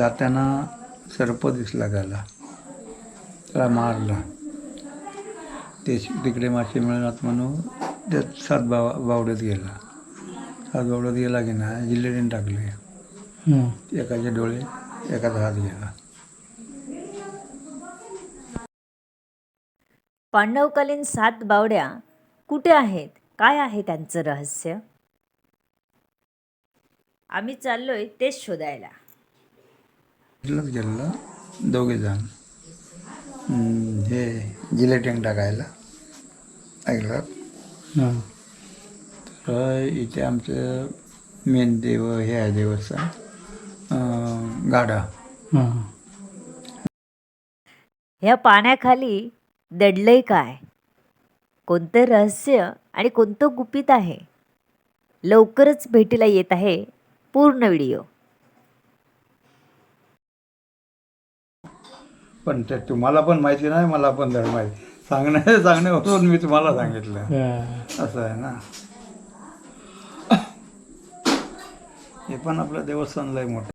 जाताना सर्प दिसला त्याला त्याला मारला. ते तिकडे मासे मिळणार म्हणून त्यात सात बाव बावड्यात गेला. सात बावड्यात गेला की ना जिल्ह्याने टाकले. हं. एकाचे डोळे एकाचा हात गेला. पांडवकालीन सात बावड्या कुठे आहेत? काय आहे त्यांचं रहस्य? आम्ही चाललोय तेच शोधायला. गेलेलं दोघे जण. हम्म, हे जिलेटिंग टाकायला. ऐकलं? हं. तर इथे आमचं मेन देव हे आहे देवस्थान गाडा हं. ह्या पाण्याखाली दडलंय काय? कोणतं रहस्य आणि कोणतं गुपित आहे? लवकरच भेटीला येत आहे पूर्ण व्हिडिओ. पण ते तुम्हाला पण माहिती नाही मला पण धड माहिती. सांगण्या सांगण्यावरून मी तुम्हाला सांगितलं. असं आहे ना. हे पण आपलं देवस्थान लय मोठं